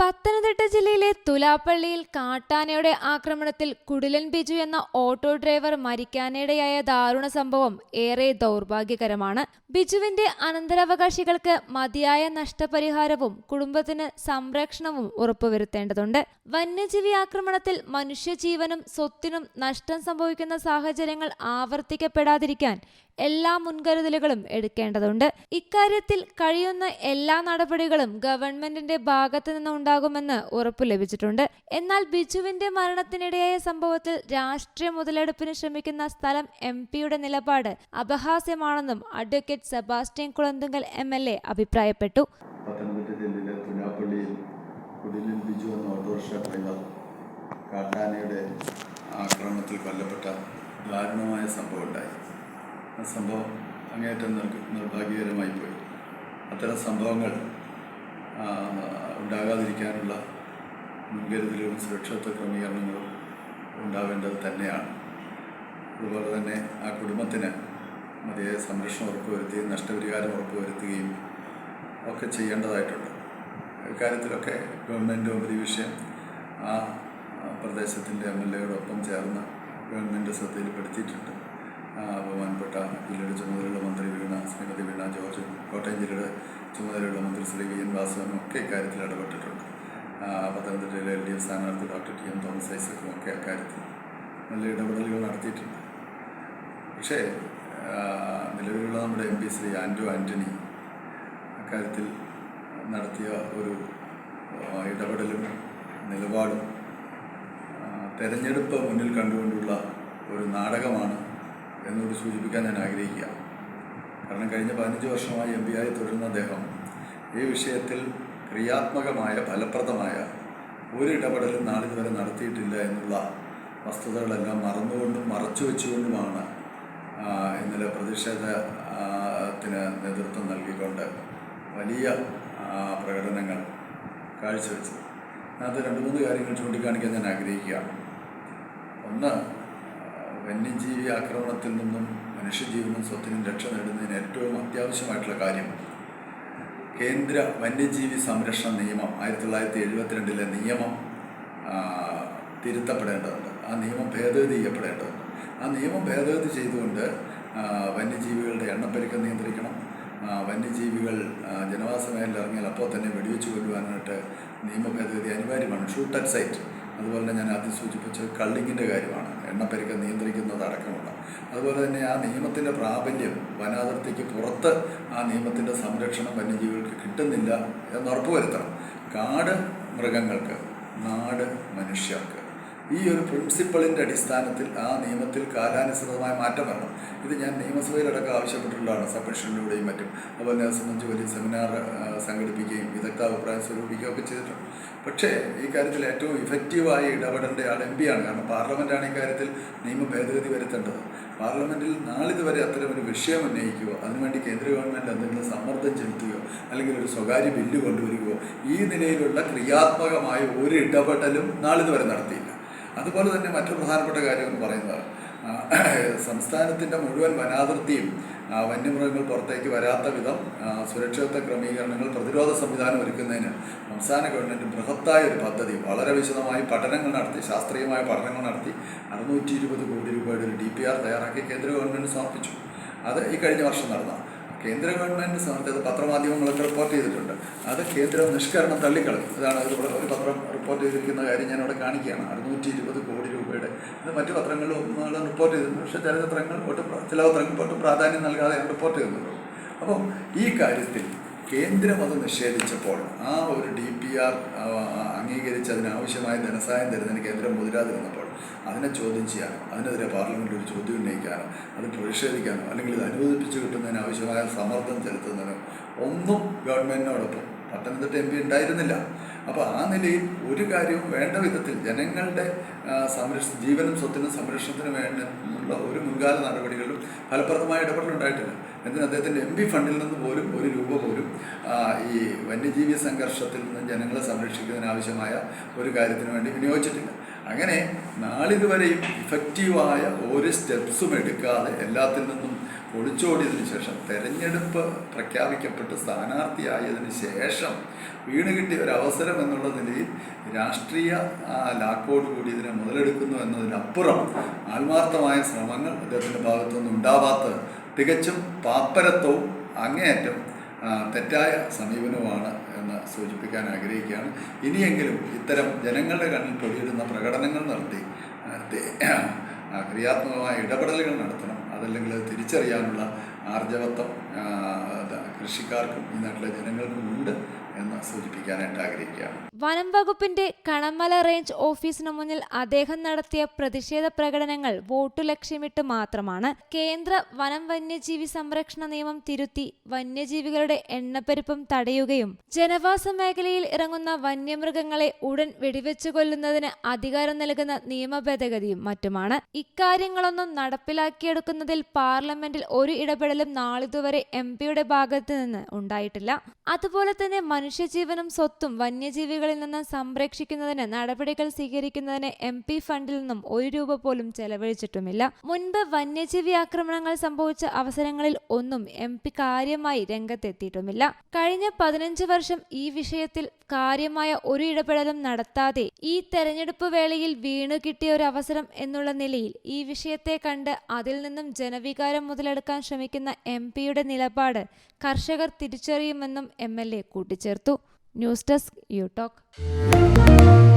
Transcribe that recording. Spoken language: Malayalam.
പത്തനംതിട്ട ജില്ലയിലെ തുലാപ്പള്ളിയിൽ കാട്ടാനയുടെ ആക്രമണത്തിൽ കുടിലൻ ബിജു എന്ന ഓട്ടോ ഡ്രൈവർ മരിക്കാനിടയായ ദാരുണ സംഭവം ഏറെ ദൗർഭാഗ്യകരമാണ്. ബിജുവിന്റെ അനന്തരാവകാശികൾക്ക് മതിയായ നഷ്ടപരിഹാരവും കുടുംബത്തിന് സംരക്ഷണവും ഉറപ്പുവരുത്തേണ്ടതുണ്ട്. വന്യജീവി ആക്രമണത്തിൽ മനുഷ്യജീവനും സ്വത്തിനും നഷ്ടം സംഭവിക്കുന്ന സാഹചര്യങ്ങൾ ആവർത്തിക്കപ്പെടാതിരിക്കാൻ എല്ലാ മുൻകരുതലുകളും എടുക്കേണ്ടതുണ്ട്. ഇക്കാര്യത്തിൽ കഴിയുന്ന എല്ലാ നടപടികളും ഗവൺമെന്റിന്റെ ഭാഗത്തു നിന്ന് ഉണ്ടാകുമെന്ന് ഉറപ്പു ലഭിച്ചിട്ടുണ്ട്. എന്നാൽ ബിജുവിന്റെ മരണത്തിനിടയായ സംഭവത്തിൽ രാഷ്ട്രീയ മുതലെടുപ്പിന് ശ്രമിക്കുന്ന സ്ഥലം എം പിയുടെ നിലപാട് അപഹാസ്യമാണെന്നും advocate Sebastian Kulanthunkal M L A അഭിപ്രായപ്പെട്ടു. കാട്ടാനയുടെ ആക്രമണത്തിൽ കൊല്ലപ്പെട്ട ദാരുണമായ സംഭവം ഉണ്ടായി. ആ സംഭവം അങ്ങേയറ്റം നിർ നിർഭാഗ്യകരമായി പോയി. അത്തരം സംഭവങ്ങൾ ഉണ്ടാകാതിരിക്കാനുള്ള മുൻകരുതലുകളും സുരക്ഷിത്വ ക്രമീകരണങ്ങളും ഉണ്ടാവേണ്ടത് തന്നെയാണ്. അതുപോലെ തന്നെ ആ കുടുംബത്തിന് മതിയായ സംരക്ഷണം ഉറപ്പുവരുത്തുകയും നഷ്ടപരിഹാരം ഉറപ്പുവരുത്തുകയും ഒക്കെ ചെയ്യേണ്ടതായിട്ടുണ്ട്. ഇക്കാര്യത്തിലൊക്കെ ഗവൺമെന്റ് ഉപരി വിഷയം ആ പ്രദേശത്തിന്റെ എം എൽ എയോടൊപ്പം ചേർന്ന് ഗവൺമെന്റ് ശ്രദ്ധയിൽപ്പെടുത്തിയിട്ടുണ്ട്. ബഹുമാനപ്പെട്ട ജില്ലയുടെ ചുമതലയുള്ള മന്ത്രി വീണ ശ്രീമതി വീണ ജോർജ് കോട്ടയം ജില്ലയുടെ ചുമതലയുള്ള മന്ത്രി ശ്രീ വി എൻ വാസുവനും ഒക്കെ ഇക്കാര്യത്തിൽ ഇടപെട്ടിട്ടുണ്ട്. പത്തനംതിട്ടയിലെ എൽ ഡി എഫ് സ്ഥാനാർത്ഥി ഡോക്ടർ ടി എം തോമസ് ഐസക്കും ഒക്കെ അക്കാര്യത്തിൽ നല്ല ഇടപെടലുകൾ നടത്തിയിട്ടുണ്ട്. പക്ഷേ നിലവിലുള്ള നമ്മുടെ എം പി ശ്രീ ആൻഡ്രു ആന്റണി അക്കാര്യത്തിൽ നടത്തിയ ഒരു ഇടപെടലും നിലപാടും തെരഞ്ഞെടുപ്പ് മുന്നിൽ കണ്ടുകൊണ്ടുള്ള ഒരു നാടകമാണ് എന്നോട് സൂചിപ്പിക്കാൻ ഞാൻ ആഗ്രഹിക്കുക. കാരണം കഴിഞ്ഞ പതിനഞ്ച് വർഷമായി എം ആയി തുടരുന്ന അദ്ദേഹം ഈ വിഷയത്തിൽ ക്രിയാത്മകമായ ഫലപ്രദമായ ഒരു ഇടപെടലും നാളിതുവരെ നടത്തിയിട്ടില്ല എന്നുള്ള വസ്തുതകളെല്ലാം മറന്നുകൊണ്ടും മറച്ചു വെച്ചുകൊണ്ടുമാണ് ഇന്നലെ പ്രതിഷേധത്തിന് നേതൃത്വം നൽകിക്കൊണ്ട് വലിയ പ്രകടനങ്ങൾ കാഴ്ചവെച്ചത്. അതിനകത്ത് രണ്ട് മൂന്ന് കാര്യങ്ങൾ ചൂണ്ടിക്കാണിക്കാൻ ഞാൻ ആഗ്രഹിക്കുകയാണ് ഒന്ന് വന്യജീവി ആക്രമണത്തിൽ നിന്നും മനുഷ്യജീവനും സ്വത്തിനും രക്ഷ നേടുന്നതിന് ഏറ്റവും അത്യാവശ്യമായിട്ടുള്ള കാര്യം കേന്ദ്ര വന്യജീവി സംരക്ഷണ നിയമം ആയിരത്തി തൊള്ളായിരത്തി എഴുപത്തിരണ്ടിലെ നിയമം തിരുത്തപ്പെടേണ്ടതുണ്ട്. ആ നിയമം ഭേദഗതി ചെയ്യപ്പെടേണ്ടതുണ്ട്. ആ നിയമം ഭേദഗതി ചെയ്തുകൊണ്ട് വന്യജീവികളുടെ എണ്ണപ്പെരുക്കം നിയന്ത്രിക്കണം. വന്യജീവികൾ ജനവാസ മേഖലയിൽ ഇറങ്ങിയാൽ അപ്പോൾ തന്നെ വെടിവെച്ച് കൊല്ലുവാനായിട്ട് നിയമ ഭേദഗതി അനിവാര്യമാണ്. Shoot at sight. അതുപോലെ തന്നെ ഞാൻ ആദ്യം സൂചിപ്പിച്ച കള്ളിങ്ങിന്റെ കാര്യമാണ്. എണ്ണപ്പെരുക്കം നിയന്ത്രിക്കുന്നത് അടക്കമുള്ള. അതുപോലെ തന്നെ ആ നിയമത്തിന്റെ പ്രാബല്യം വനാതിർത്തിക്ക് പുറത്ത് ആ നിയമത്തിന്റെ സംരക്ഷണം വന്യജീവികൾക്ക് കിട്ടുന്നില്ല എന്ന് ഉറപ്പുവരുത്തണം. കാട് മൃഗങ്ങൾക്ക് നാട് മനുഷ്യർക്ക്. ഈ ഒരു പ്രിൻസിപ്പളിന്റെ അടിസ്ഥാനത്തിൽ ആ നിയമത്തിൽ കാലാനുസൃതമായ മാറ്റം വരണം. ഇത് ഞാൻ നിയമസഭയിലടക്കം ആവശ്യപ്പെട്ടിട്ടുള്ളതാണ്. സബ്മിഷനിലൂടെയും മറ്റും. അതുപോലെ തന്നെ സംബന്ധിച്ച് സെമിനാർ സംഘടിപ്പിക്കുകയും വിദഗ്ധ അഭിപ്രായം സ്വരൂപിക്കുകയും ഒക്കെ ചെയ്തിട്ടുണ്ട്. പക്ഷേ ഈ കാര്യത്തിൽ ഏറ്റവും ഇഫക്റ്റീവായി ഇടപെടേണ്ട ആൾ എം പിയാണ് കാരണം പാർലമെന്റാണ് ഈ കാര്യത്തിൽ നിയമ ഭേദഗതി വരുത്തേണ്ടത്. പാർലമെന്റിൽ നാളിതുവരെ അത്തരമൊരു വിഷയം ഉന്നയിക്കുകയോ അതിനുവേണ്ടി കേന്ദ്ര ഗവൺമെന്റ് എന്തെങ്കിലും സമ്മർദ്ദം ചെലുത്തുകയോ അല്ലെങ്കിൽ ഒരു സ്വകാര്യ ബില്ല് കൊണ്ടുവരികയോ ഈ നിലയിലുള്ള ക്രിയാത്മകമായ ഒരു ഇടപെടലും നാളിതുവരെ നടത്തിയില്ല. അതുപോലെ തന്നെ മറ്റു പ്രധാനപ്പെട്ട കാര്യം എന്ന് പറയുന്നത് സംസ്ഥാനത്തിന്റെ മുഴുവൻ വനാതിർത്തിയും വന്യമൃഗങ്ങൾ പുറത്തേക്ക് വരാത്ത വിധം സുരക്ഷിത ക്രമീകരണങ്ങൾ പ്രതിരോധ സംവിധാനം ഒരുക്കുന്നതിന് സംസ്ഥാന ഗവൺമെന്റ് ബൃഹത്തായ ഒരു പദ്ധതി. വളരെ വിശദമായി പഠനങ്ങൾ നടത്തി ശാസ്ത്രീയമായ പഠനങ്ങൾ നടത്തി. അറുന്നൂറ്റി ഇരുപത് കോടി രൂപയുടെ ഒരു ഡി പി ആർ തയ്യാറാക്കി കേന്ദ്ര ഗവൺമെന്റ് സമർപ്പിച്ചു. അത് ഈ കഴിഞ്ഞ വർഷം നടന്ന കേന്ദ്ര ഗവൺമെന്റ് സമയത്ത് പത്രമാധ്യമങ്ങളൊക്കെ റിപ്പോർട്ട് ചെയ്തിട്ടുണ്ട്. അത് കേന്ദ്രം നിഷ്കരണം തള്ളിക്കളഞ്ഞു. അതാണ് ഇവിടെ ഒരു പത്രം റിപ്പോർട്ട് ചെയ്തിരിക്കുന്ന കാര്യം ഞാൻ അവിടെ കാണിക്കുകയാണ്. അറുന്നൂറ്റി ഇരുപത് കോടി രൂപയുടെ ഇത് മറ്റു പത്രങ്ങളിലും റിപ്പോർട്ട് ചെയ്തിട്ടുണ്ട്. പക്ഷേ ചില പത്രങ്ങൾ ഒട്ടും ചില പത്രങ്ങൾ ഒട്ടും പ്രാധാന്യം നൽകാതെ റിപ്പോർട്ട് ചെയ്യുന്നുള്ളൂ അപ്പം ഈ കാര്യത്തിൽ കേന്ദ്രം അത് നിഷേധിച്ചപ്പോൾ ആ ഒരു ഡി പി ആർ അംഗീകരിച്ച് അതിനാവശ്യമായ ധനസഹായം തരുന്നതിന് കേന്ദ്രം മുതിരാതിരുന്നപ്പോൾ അതിനെ ചോദ്യം ചെയ്യാനോ അതിനെതിരെ പാർലമെന്റിൽ ഒരു ചോദ്യം ഉന്നയിക്കാനോ അത് പ്രതിഷേധിക്കാനോ അല്ലെങ്കിൽ ഇത് അനുവദിപ്പിച്ച് കിട്ടുന്നതിന് ആവശ്യമായ സമ്മർദ്ദം ചെലുത്തുന്നതിനോ ഒന്നും ഗവൺമെന്റിനോടൊപ്പം പത്തനംതിട്ട എം പി ഉണ്ടായിരുന്നില്ല. അപ്പോൾ ആ നിലയിൽ ഒരു കാര്യവും വേണ്ട വിധത്തിൽ ജനങ്ങളുടെ സംരക്ഷ ജീവനും സ്വത്തിനും സംരക്ഷണത്തിനും വേണ്ടുള്ള ഒരു മുൻകാല നടപടികളിലും ഫലപ്രദമായ ഇടപെടലുണ്ടായിട്ടില്ല എന്തിന് അദ്ദേഹത്തിന്റെ എം പി ഫണ്ടിൽ നിന്ന് പോലും ഒരു രൂപ പോലും ഈ വന്യജീവി സംഘർഷത്തിൽ നിന്ന് ജനങ്ങളെ സംരക്ഷിക്കുന്നതിനാവശ്യമായ ഒരു കാര്യത്തിന് വേണ്ടി വിനിയോഗിച്ചിട്ടില്ല. അങ്ങനെ നാളിതുവരെയും ഇഫക്റ്റീവായ ഒരു സ്റ്റെപ്സും എടുക്കാതെ എല്ലാത്തിൽ നിന്നും ഒളിച്ചോടിയതിനു ശേഷം തെരഞ്ഞെടുപ്പ് പ്രഖ്യാപിക്കപ്പെട്ട് സ്ഥാനാർത്ഥിയായതിന് ശേഷം വീണ് കിട്ടിയ ഒരു അവസരം എന്നുള്ള നിലയിൽ രാഷ്ട്രീയ ആ, ലാക്കോട് കൂടി ഇതിനെ മുതലെടുക്കുന്നു എന്നതിനപ്പുറം ആത്മാർത്ഥമായ ശ്രമങ്ങൾ അദ്ദേഹത്തിന്റെ ഭാഗത്തുനിന്ന് ഉണ്ടാവാത്ത തികച്ചും പാപ്പരത്വവും അങ്ങേയറ്റം തെറ്റായ സമീപനവുമാണ് എന്ന് സൂചിപ്പിക്കാൻ ആഗ്രഹിക്കുകയാണ്. ഇനിയെങ്കിലും ഇത്തരം ജനങ്ങളുടെ കണ്ണിൽ പൊടിയിടുന്ന പ്രകടനങ്ങൾ നടത്തി ക്രിയാത്മകമായ ഇടപെടലുകൾ നടത്തണം. അതല്ലെങ്കിൽ അത് തിരിച്ചറിയാനുള്ള ആർജവത്വം കൃഷിക്കാർക്കും ഈ നാട്ടിലെ ജനങ്ങൾക്കും ഉണ്ട്. എന്ന് സൂചിപ്പിക്കാനായിട്ട് ആഗ്രഹിക്കുകയാണ്. വനം വകുപ്പിന്റെ കണമല റേഞ്ച് ഓഫീസിന് മുന്നിൽ അദ്ദേഹം നടത്തിയ പ്രതിഷേധ പ്രകടനങ്ങൾ വോട്ടു ലക്ഷ്യമിട്ട് മാത്രമാണ്. കേന്ദ്ര വനം വന്യജീവി സംരക്ഷണ നിയമം തിരുത്തി വന്യജീവികളുടെ എണ്ണപ്പെരുപ്പം തടയുകയും ജനവാസ മേഖലയിൽ ഇറങ്ങുന്ന വന്യമൃഗങ്ങളെ ഉടൻ വെടിവെച്ചു കൊല്ലുന്നതിന് അധികാരം നൽകുന്ന നിയമ ഭേദഗതിയും മറ്റുമാണ്. ഇക്കാര്യങ്ങളൊന്നും നടപ്പിലാക്കിയെടുക്കുന്നതിൽ പാർലമെന്റിൽ ഒരു ഇടപെടലും നാളിതുവരെ എം പിയുടെ ഭാഗത്ത് നിന്ന് ഉണ്ടായിട്ടില്ല. അതുപോലെ തന്നെ മനുഷ്യജീവനും സ്വത്തും വന്യജീവികളിൽ നിന്ന് സംരക്ഷിക്കുന്നതിന് നടപടികൾ സ്വീകരിക്കുന്നതിന് എം പി ഫണ്ടിൽ നിന്നും ഒരു രൂപ പോലും ചെലവഴിച്ചിട്ടുമില്ല. മുൻപ് വന്യജീവി ആക്രമണങ്ങൾ സംഭവിച്ച അവസരങ്ങളിൽ ഒന്നും എം പി കാര്യമായി രംഗത്തെത്തിയിട്ടുമില്ല. കഴിഞ്ഞ പതിനഞ്ച് വർഷം ഈ വിഷയത്തിൽ കാര്യമായ ഒരു ഇടപെടലും നടത്താതെ ഈ തെരഞ്ഞെടുപ്പ് വേളയിൽ വീണു കിട്ടിയ ഒരു അവസരം എന്നുള്ള നിലയിൽ ഈ വിഷയത്തെ കണ്ട് അതിൽ നിന്നും ജനവികാരം മുതലെടുക്കാൻ ശ്രമിക്കുന്ന എം പിയുടെ നിലപാട് കർഷകർ തിരിച്ചറിയുമെന്നും എം എൽ എ കൂട്ടിച്ചേർത്തു. News desk you talk